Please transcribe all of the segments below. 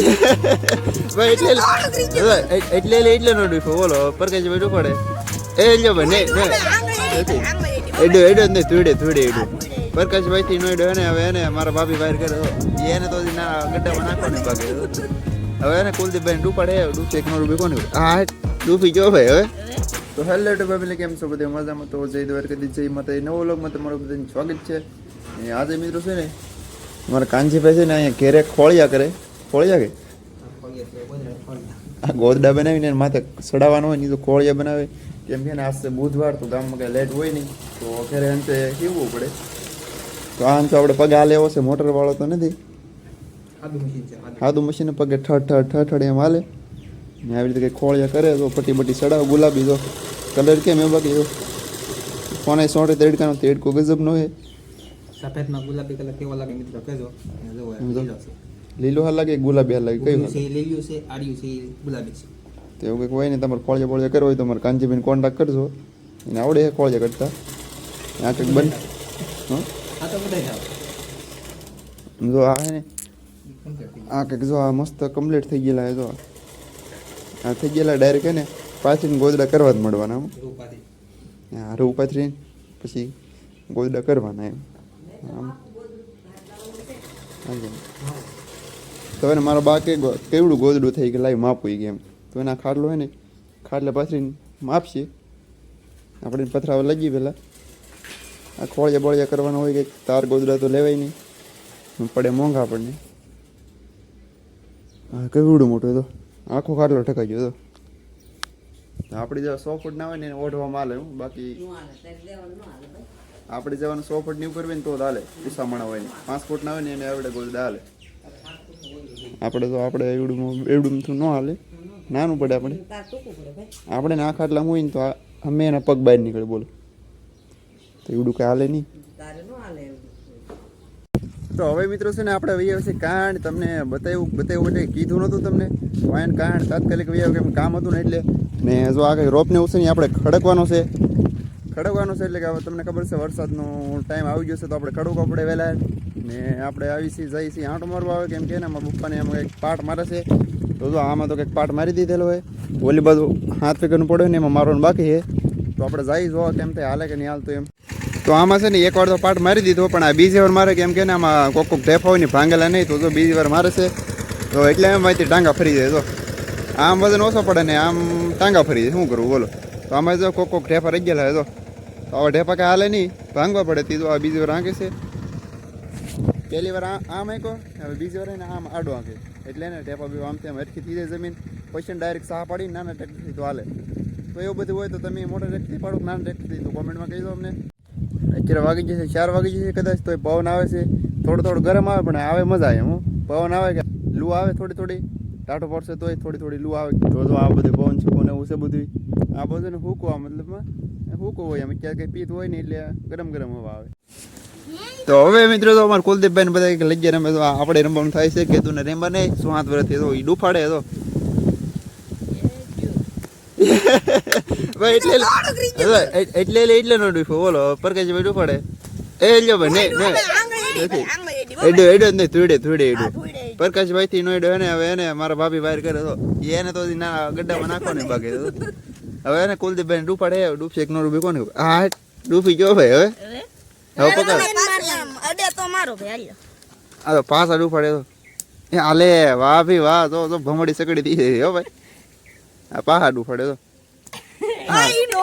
ભાઈ એટલે એટલે એટલે એટલે નો ડૂફો બોલો પરકેશ ભાઈ ડૂફાડે એ જો ભાઈ ને એડો એડો ને નહીં થોડે થોડે એડો પ્રકાશ ભાઈ થી નો એડો એને હવે એને મારા ભાભી બહાર કરે. એને તો ના ગड्ढામાં નાખવાની ને ભાગે. હવે એને કુલદીપભાઈ ડૂપાડે ડૂફ એક નો ડૂબી કોને? હા ડૂફી ગયો ભાઈ હવે. તો હેલો ટુ ફેમિલી કેમ છો બધે? મજામાં? તો જય દ્વારકાધીશ જય માતા નવો વ્લોગમાં તમારું બધાને સ્વાગત છે. આજે મિત્રો છે ને મારા કાનજીભાઈ છે ને અહીંયા ઘેરે ખોળિયા કરે. ખોળિયા કે? આ ગોદડા બનાવીને માથે સડાવવાનો હોય ને તો કોળિયા બનાવે. કેમ કે આજે બુધવાર તો ગામમાં કંઈ લેટ હોય નહીં. તો ઘરે અંતે કેવું પડે? તો આમ તો આપણે પગ આ લેવો છે મોટર વાળો તો નથી. સાદું મશીન પગે ઠઠ ઠઠ ઠઠ ઠઠ એમ હાલે. ને આવી રીતે કંઈ ખોળિયા કરે તો પટ્ટી પટ્ટી સડાવ ગુલાબી તો કલર કેમ એ બાકી જો કોને સોંટે તેડકાનો તેડકો ગજબનો હે સફેદમાં ગુલાબી કલર કેવો લાગે મિત્રો? કહેજો. લીલો છે હાલ લાગે ગુલાબી હાલ લાગે કયું છે લીલું છે આડિયું છે ગુલાબી છે. તો એવું કંઈક હોય ને તમારે કોળિયા બોળિયા કરવો હોય તો તમારે કાંજીભાઈને કોન્ટેક્ટ કરજો. એને આવડે છે ખોળિયા કરતા. આ કંઈક બન હં? આ તો બધા જો આ હે ને આ કંઈક જો આ મસ્ત કમ્પ્લીટ થઈ ગયેલા છે જો આ. થઈ ગયેલા ડાયરેક્ટ હે ને પાછી ગોદડા કરવા જ મળવાના આમ રૂપાથી આ રૂ પાથરી પછી ગોદડા કરવાના એમ. આમ. હાજી. તો એને મારો બા કે કેવડું ગોદડું થઈ કે લાવી માપું કે એમ તો એના ખાટલો હોય ને ખાટલે પાથરીને માપશે. આપણે પથરાવા લાગીએ પહેલાં. આ ખોળિયા બોળિયા કરવાના હોય કે તાર ગોદડા તો લેવાય નહીં. પડે મોંઘા આપણને. હા કેવડું મોટું તો. આખો ખાટલો ઠકાઈ ગયો હતો આપણી જેવા સો ફૂટ ના હોય ને એને ઓઢવામાં હાલે હું બાકી આપણે જવાનું સો ફૂટની ઉપર હોય ને તો હાલે. ઉસામણા હોય ને. પાંચ ફૂટ ના હોય ને એને આવડે ગોદડા હાલે. આપણે તો આપણે એવડું એવડું તો ન હાલે. નાનું પડે આપણે. આપણે ના ખાટલા હોય ને તો અમે એના પગ બહાર નીકળે, બોલો. તો એવડું કાંઈ હાલે નહીં. તો હવે મિત્રો છે ને આપણે વૈયા છે કાંડ તમને બતાવ્યું બતાવ્યું એટલે કીધું નહોતું તમને. વાયન કાંડ તાત્કાલિક વૈયા કેમ કામ હતું ને એટલે ને જો આ કંઈક રોપને ઉછેરી આપણે ખડકવાનો છે. ખડકવાનો છે, એટલે કે હવે તમને ખબર છે, વરસાદનો ટાઈમ આવી ગયો છે, તો આપણે ખડકવા પડે વહેલા. ને આપણે આવી છીએ, જઈ છીએ, આંટો મારવા આવે, કેમ કે ને, મારા પપ્પાને એમાં કંઈક પાટ મારે છે. તો જો, આમાં તો કંઈક પાટ મારી દીધેલો હોય ઓલી બાજુ હાથ ફેંકવાનું પડે ને, એમાં મારવાનું બાકી છે. તો આપણે જઈ જોવા કેમ થાય, હાલે કે નહીં હાલતું એમ. તો આમાં છે ને, એક વાર તો પાટ મારી દીધો, પણ આ બીજી વાર મારે, કેમ કે ને, આમાં કોક કોક ઢેફા હોય ને ભાંગેલા નહીં, તો જો બીજી વાર મારે છે. તો એટલે એમ માહિતી ટાંગા ફરી જાય તો આમ વજન ઓછો પડે ને, આમ ટાંગા ફરી જાય. શું કરવું બોલો. તો આમાં જો કોક કોક ઢેફા રહી ગયેલા હોય તો હવે ઢેફા કાંઈ હાલે નહીં, ભાંગવા પડે તીધું આ બીજી વાર આંકે છે. પહેલી વાર આમ આંકો હવે બીજી વાર એને આમ આડો આંકે. એટલે ને ટેપા બી આમ હરખી થઈ જાય જમીન. પછી ડાયરેક્ટ સાહ પાડીને નાના ટ્રેક્ટરથી તો હાલે. તો એવું બધું હોય તો તમે મોટા ટ્રેક્ટરથી પાડો નાના ટ્રેક્ટરથી તો કોમેન્ટમાં કહી દો અમને. અત્યારે વાગી જશે, ચાર વાગી જશે કદાચ તો પવન આવે છે. થોડું થોડું ગરમ આવે, પણ આવે મજા આવે, હું. પવન આવે કે લૂ આવે થોડી થોડી. ટાટો પડશે તોય થોડી થોડી લૂ આવે. તો આ બધું પવન છે એવું છે બધું આ બધું ને હૂકવા મતલબમાં હૂકો હોય એમ ક્યાંક કંઈ પીત હોય ને એટલે ગરમ ગરમ હવા આવે. તો હવે મિત્રો તો અમારે કુલદીપભાઈ ને બધા લઈ ગયા રમે તો આપણે રમવાનું થાય છે. કીધું ને રેમ્બા નહીં શું હાથ વર્ષથી તો એ ડૂફાડે તો. ભાઈ એટલે એટલે એટલે એટલે નો ડૂફો બોલો પરકેશ ભાઈ ડૂફાડે. એ લ્યો ભાઈ ને ને એડો એડો નહીં થોડે થોડે એડો પ્રકાશભાઈ થી નો એડો એને હવે એને મારા ભાભી બહાર કરે તો. એને તો ના ગड्ढામાં નાખવાની બાકી તો. હવે એને કુલદીપભાઈ પડે ડૂફશે એક નો ડૂબી કોને હા ડૂબી ગયો ભાઈ હવે? હવે? પકડ. અડે તો મારો ભાઈ આ તો પાછા પડે તો. એ આલે વાહ ભી વાહ તો તો ભમડી સકડી દી ગઈ હો ભાઈ. આ તો. નો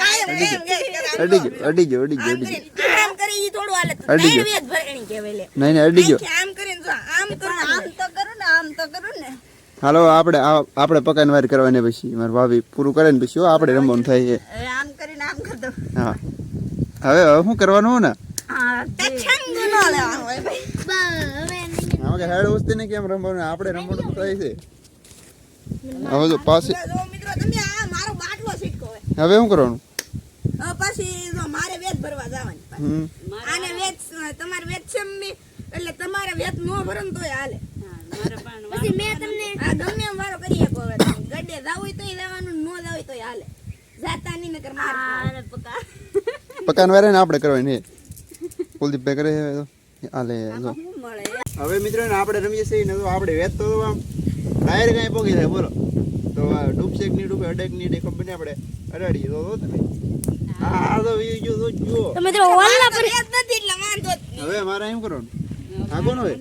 કાયમ અડી કે કરે. અડી ગયો અડી ગયો અડી ગયો અડી ગયો. તો. અડી ગયો. નહીં નહીં અડી ગયો. આમ આમ કરીને આમ કરું આમ તો કરો ને આમ તો કરો ને. હાલો આપણે આપણે પકાઈને વાર કરવાની પછી. મારા ભાભી પૂરું કરે ને પછી આપણે રમવાનું થાય છે. આમ કરીને આમ કર દો હા. હવે હવે શું કરવાનું હોય ને? તે હેડ વસ્તી ને કેમ રમવાનું? આપણે રમવાનું તો થાય છે. હવે મારો બાટલો હવે શું કરવાનું? પછી મારે વેદ ભરવા જવાની આને વેદ તમારે વેત છે એટલે તમારે વેદ ન ભરો તોય હાલે. પછી મેં તમને આ ગમે એમ વારો કરી આપો હવે ગડે જાવું હોય તોય લેવાનું નો જાવું હોય તોય હાલે. જાતા નહીં નકર મારે પકા. પકાન વારે ને આપણે કરવાની કુલદીપભાઈ કરે છે તો હાલે હવે મિત્રો ને આપણે રમીએ છીએ ને તો આપણે વેત તો આમ ટાયર કાંઈ પોગી જાય બોલો. તો આ ડૂબશેકની ડૂબે અડેકની ડે બને આપણે. અડાડીએ તો તો તમે. આ આ તો બીજું તો જુઓ. તો ઓલા પર નથી એટલે વાંધો હવે મારે એમ કરવાનું? આ કોનો હોય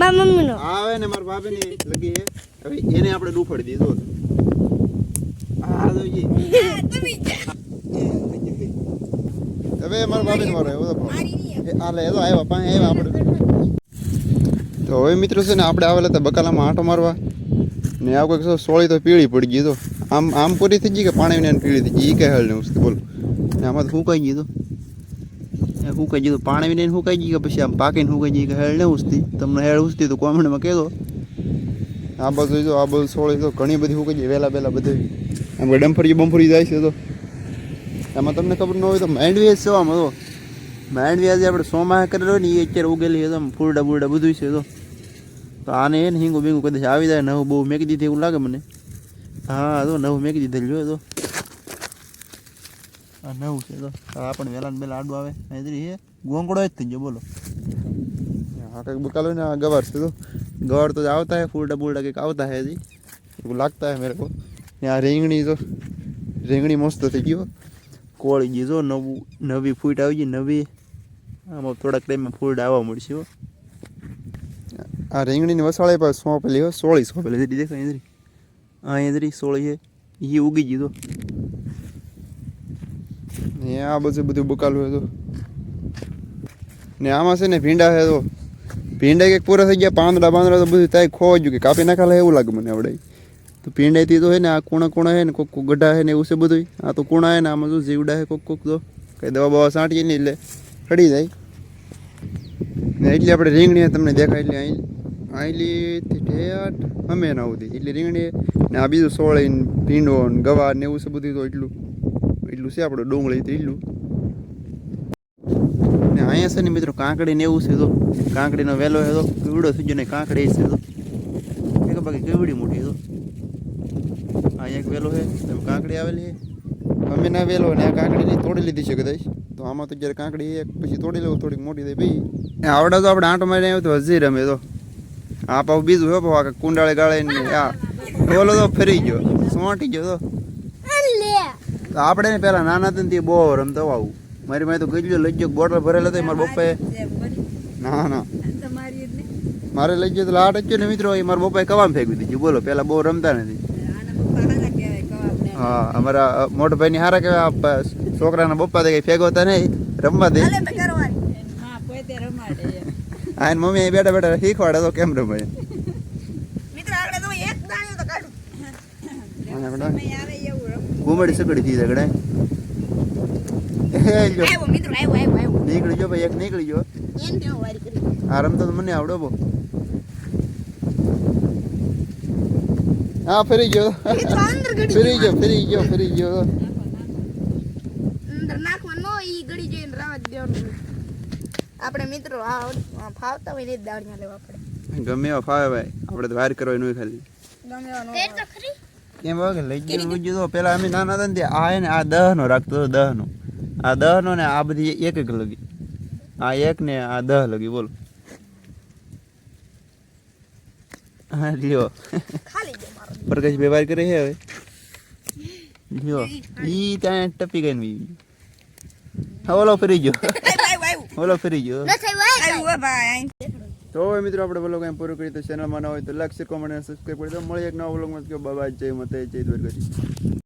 મારા મમ્મીનો આવે ને મારા ભાભી લગી છે. હવે એને આપણે ડૂફાડી દીધો આ તો તમે હવે મારા ભાભી ને મારો આવ્યો તો આ લે તો આવ્યા પાંચ આવ્યા આપણે તો. હવે મિત્રો છે ને આપણે આવેલા હતા બકાલામાં આંટો મારવા. ને આ કોઈક સોળી તો પીળી પડી ગઈ તો. આમ આમ પૂરી થઈ ગઈ કે પાણી ને પીળી થઈ ગઈ? એ કઈ હાલ ને બોલ. ને આમાં તો કઈ ગયું તો કહી દીધું ગયું પાણી ને હુકાઈ ગઈ કે પછી આમ પાકીને હુકાઈ ગઈ કે હેળ ને ઉસતી? તમને હેળ ઉસતી તો કોમેન્ટમાં કહેજો. આ બધું જો, આ બધું સોળી તો ઘણી બધી હુકાઈ ગઈ વહેલા વહેલા બધું. કે ડમ્ફરી બમ્ફરી જાય છે તો. એમાં તમને ખબર ન હોય તો માઇન્ડ વેજ છે આમ તો. માંડવી આજે આપણે સોમાં કરેલો હોય ને, એ અત્યારે ઉગેલી એકદમ ફૂરડા બુરડા બધું છે તો. તો આને એ ને હિંગું બિંગું કદાચ આવી જાય નવું બહુ મેકી દીધી એવું લાગે મને. હા, તો નવું મેકી દીધેલું જોઈએ તો. આ નવું છે તો આ આપણે વહેલા ને આડું આવે. અહીંથી હે ગોંગડો જ થઈ ગયો બોલો. હા કંઈક બકાલો ને આ ગવાર છે તો ગવાર તો આવતા હે ફૂલડા બુલડા કંઈક આવતા હે હજી. એવું લાગતા હે મેરે કો. આ રીંગણી તો રીંગણી મસ્ત થઈ ગયો કોળી ગઈ જો. નવું નવી ફૂટ આવી ગઈ નવી. આમાં થોડાક ટાઈમમાં ફૂલડા આવવા મળશે હો. આ રીંગણીની વસાળે પણ સોંપેલી હો. સોળી સોંપેલી. દેખાય એદરી આ એદરી સોળી છે. એ ઉગી ગઈ તો ને આ બધું બધું બકાલું હતું ને આમાં છે ને ભીંડા છે તો. ભીંડા કંઈક પૂરા થઈ ગયા, પાંદડા પાંદડા તો બધું ત્યાં ખોવાઈ ગયું. કે કાપી નાખેલા એવું લાગે મને આવડે. તો ભીંડાથી તો હે ને આ કૂણા કૂણા હે ને, કોક કોક ગઢા હે ને એવું છે બધું આ તો કૂણા હે ને, આમાં શું જીવડા હે કોક કોક તો. કઈ દવા બવા છાંટીએ નહીં એટલે ખડી જાય. ને એટલે આપણે રીંગણી તમને દેખાય એટલે અહીં આઈલીથી ઠેઠ અમે ના સુધી. એટલે રીંગણી ને આ બીજું સોળે ભીંડો ને ગવા ને એવું છે બધું તો એટલું. એટલું છે, આપણે ડુંગળી તો એટલું ને અહીંયા છે ને મિત્રો કાંકડી ને એવું છે તો, કાંકડીનો વેલો છે તો કેવડો થઈ ગયો ને કાંકડી છે તો. એક બાકી કેવડી મોટી તો. અહીંયા એક વેલો છે, એમ કાંકડી આવેલી છે. અમે ના વેલો ને આ કાંકડીની તોડી લીધી છે કદાચ. તો આમાં તો જ્યારે કાંકડી એક પછી તોડી લેવું, થોડીક મોટી થઈ ભાઈ આવડે તો આપણે આંટો મારી આવ્યો તો હજી રમે તો. આ પાવ બીજું હો પાવ કુંડાળે ગાળે ને આ ઓલો તો ફરી ગયો, સોંટી ગયો તો. તો આપણે ને પેલા નાના હતા ને તે બહુ રમતો આવું. મારી મારે તો ગજલો લઈ ગયો બોટલ ભરેલો હતો મારા બપ્પાએ ના ના. મારે લઈ ગયો તો લાટ જ ને મિત્રો એ મારા પપ્પાએ કવામ ફેંકી દીધી. બોલો પેલા બહુ રમતા નથી. હા અમારા મોટા ભાઈની હારા કહેવાય છોકરાના પપ્પા તો કઈ ફેંકવતા નહીં રમવા દે. હા તો આ એની મમ્મી અહીં બેઠા બેઠા શીખવાડે તો કેમ રમે મિત્રો આપણે તો એક દાણ્યો તો કાઢું. ઘુમડી સગડી થઈ આવ્યો નીકળી ગયો ભાઈ એક નીકળી ગયો. આ રમતો તો મને આવડો બહુ. હા ફરી ગયો. અંદર ગડી ફરી ગયો ફરી ગયો ફરી ગયો. નો ઈ ગડી જઈને રાવા જ દેવાનું આપણે મિત્રો ફાવતા હોય ને જ દાળિયા લેવા પડે. ગમે એવા ફાવે ભાઈ આપણે તો વાર કરવાની હોય ખાલી. ગમે એવા કેમ કે લઈ ગયું બીજું તો પેલા અમે નાના હતા ને આ ને આ દહ નો રાખતો હતો દહ નો આ દહ નો ને આ બધી એક એક લગી. આ એક ને આ દહ લગી બોલો. હા લ્યો. ખાલી પ્રકાશ બે વાર કરે છે હવે. લ્યો. ઈ ત્યાં ટપી ગઈ ને હા ઓલો ફરી ગયો. ઓલો ફરી ગયો. તો હવે મિત્રો આપણે બ્લોગ એમ પૂરું કરી તો ચેનલમાં ન હોય તો લાઈક શેર કોમેન્ટ અને સબસ્ક્રાઈબ કરી દો. મળી એક નવા બ્લોગમાં બાબા જય મતે જય દ્વારકાજી